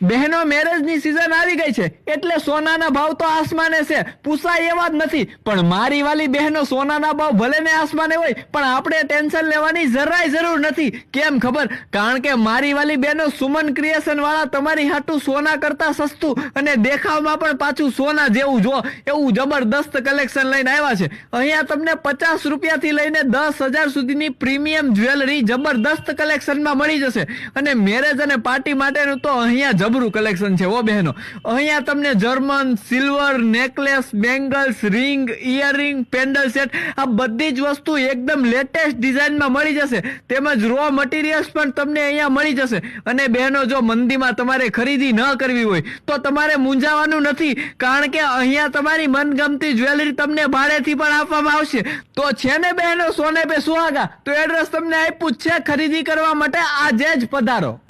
બહેનો મેરેજની સિઝન આવી ગઈ છે. એટલે સોનાના ભાવ તો આસમાને છે. પૂછાય એવા જ નથી. પણ મારી વાલી બહેનો સોનાના ભાવ ભલે ને આસમાને હોય, પણ આપણે ટેન્શન લેવાની જરાય જરૂર નથી. કેમ ખબર? કારણ કે મારી વાલી બહેનો સુમન ક્રિએશન વાળા તમારી હાટું સોના કરતા સસ્તું અને દેખાવમાં પણ પાછું સોના જેવું જો એવું જબરદસ્ત કલેક્શન લઈને આવ્યા છે. અહીંયા તમને પચાસ રૂપિયાથી લઈને દસ હજાર સુધીની પ્રીમિયમ જ્વેલરી જબરદસ્ત કલેક્શનમાં મળી જશે. અને મેરેજ અને પાર્ટી માટેનું તો અહીંયા જબરું કલેક્શન છે ઓ બહેનો. અહીંયા તમને German silver necklace bangles ring earring pendant set આ બધી જ વસ્તુ એકદમ લેટેસ્ટ ડિઝાઇનમાં મળી જશે. તેમજ રો મટીરિયલ્સ પણ તમને અહીંયા મળી જશે. અને બહેનો, જો મંદીમાં તમારે ખરીદી ન કરવી હોય, તો તમારે મૂંઝાવાનું નથી, કારણ કે અહીંયા તમારી મનગમતી જ્વેલરી તમને ભાડેથી પણ આપવામાં આવશે. તો છે ને બહેનો સોને પે સુહાગા? તો એડ્રેસ તમને આપ્યું છે ખરીદી કરવા માટે. આજે જ પધારો.